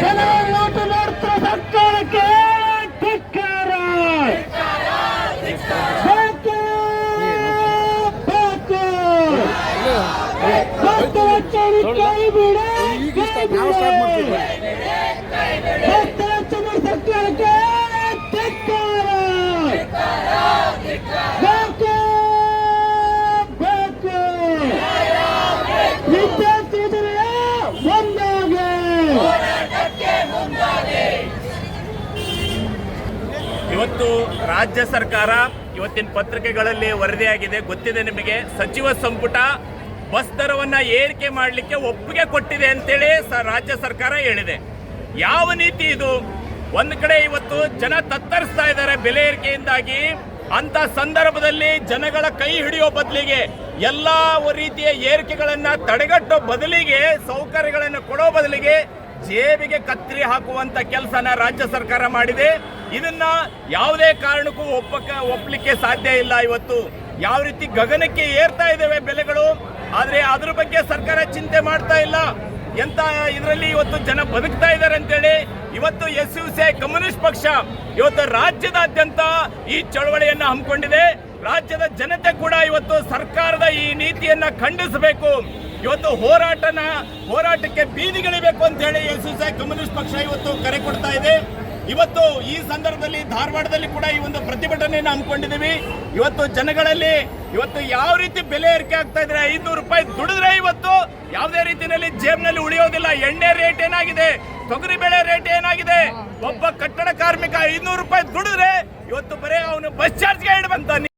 ಜನವೋಟು ನೋಡ್ತಾ ಸರ್ಕಾರಕ್ಕೆ ಧಿಕ್ಕಾರ ಬೇಕು ಬೇಕು ಹತ್ತು ವರ್ಷ ಕೈ ಬಿಡ ಇವತ್ತು ರಾಜ್ಯ ಸರ್ಕಾರ ಇವತ್ತಿನ ಪತ್ರಿಕೆಗಳಲ್ಲಿ ವರದಿಯಾಗಿದೆ. ಗೊತ್ತಿದೆ ನಿಮಗೆ. ಸಚಿವ ಸಂಪುಟ ಬಸ್ ದರವನ್ನ ಏರಿಕೆ ಮಾಡಲಿಕ್ಕೆ ಒಪ್ಪಿಗೆ ಕೊಟ್ಟಿದೆ ಅಂತೇಳಿ ಸ- ರಾಜ್ಯ ಸರ್ಕಾರ ಹೇಳಿದೆ. ಯಾವ ನೀತಿ ಇದು? ಒಂದು ಕಡೆ ಇವತ್ತು ಜನ ತತ್ತರಿಸ್ತಾ ಇದ್ದಾರೆ ಬೆಲೆ ಏರಿಕೆಯಿಂದಾಗಿ. ಅಂತ ಸಂದರ್ಭದಲ್ಲಿ ಜನಗಳ ಕೈ ಹಿಡಿಯೋ ಬದಲಿಗೆ ಎಲ್ಲಾ ರೀತಿಯ ಏರಿಕೆಗಳನ್ನ ತಡೆಗಟ್ಟೋ ಬದಲಿಗೆ, ಸೌಕರ್ಯಗಳನ್ನು ಕೊಡೋ ಬದಲಿಗೆ ಜೇಬಿಗೆ ಕತ್ತರಿ ಹಾಕುವಂತ ಕೆಲಸನ ರಾಜ್ಯ ಸರ್ಕಾರ ಮಾಡಿದೆ. ಇದನ್ನ ಯಾವುದೇ ಕಾರಣಕ್ಕೂ ಒಪ್ಪಕ ಒಪ್ಪಲಿಕ್ಕೆ ಸಾಧ್ಯ ಇಲ್ಲ ಇವತ್ತು. ಯಾವ ರೀತಿ ಗಗನಕ್ಕೆ ಏರ್ತಾ ಇದ್ದಾವೆ ಬೆಲೆಗಳು, ಆದರೆ ಅದ್ರ ಬಗ್ಗೆ ಸರ್ಕಾರ ಚಿಂತೆ ಮಾಡ್ತಾ ಇಲ್ಲ. ಎಂತ ಇದರಲ್ಲಿ ಇವತ್ತು ಜನ ಬದುಕ್ತಾ ಇದ್ದಾರೆ ಅಂತೇಳಿ ಇವತ್ತು ಎಸ್ ಯು ಸಿ ಕಮ್ಯುನಿಸ್ಟ್ ಪಕ್ಷ ಇವತ್ತು ರಾಜ್ಯದಾದ್ಯಂತ ಈ ಚಳವಳಿಯನ್ನು ಹಮ್ಮಿಕೊಂಡಿದೆ. ರಾಜ್ಯದ ಜನತೆ ಕೂಡ ಇವತ್ತು ಸರ್ಕಾರದ ಈ ನೀತಿಯನ್ನ ಖಂಡಿಸಬೇಕು. ಇವತ್ತು ಹೋರಾಟನ, ಹೋರಾಟಕ್ಕೆ ಬೀದಿಗಿಳಿಬೇಕು ಅಂತ ಹೇಳಿ ಎಸ್ ಯು ಸಿ ಕಮ್ಯುನಿಸ್ಟ್ ಪಕ್ಷ ಇವತ್ತು ಕರೆ ಕೊಡ್ತಾ ಇದೆ. ಇವತ್ತು ಈ ಸಂದರ್ಭದಲ್ಲಿ ಧಾರವಾಡದಲ್ಲಿ ಕೂಡ ಈ ಒಂದು ಪ್ರತಿಭಟನೆಯನ್ನು ಹಮ್ಮಿಕೊಂಡಿದ್ದೀವಿ. ಇವತ್ತು ಜನಗಳಲ್ಲಿ ಇವತ್ತು ಯಾವ ರೀತಿ ಬೆಲೆ ಏರಿಕೆ ಆಗ್ತಾ ಇದ್ರೆ ಐನೂರು ರೂಪಾಯಿ ದುಡಿದ್ರೆ ಇವತ್ತು ಯಾವುದೇ ರೀತಿಯಲ್ಲಿ ಜೇಬ್ನಲ್ಲಿ ಉಳಿಯೋದಿಲ್ಲ. ಎಣ್ಣೆ ರೇಟ್ ಏನಾಗಿದೆ? ತೊಗರಿ ಬೆಳೆ ರೇಟ್ ಏನಾಗಿದೆ? ಒಬ್ಬ ಕಟ್ಟಡ ಕಾರ್ಮಿಕ ಐನೂರು ರೂಪಾಯಿ ದುಡಿದ್ರೆ ಇವತ್ತು ಬರೀ ಅವನು ಬಸ್ ಚಾರ್ಜ್ಗೆ ಇಡುವಂತ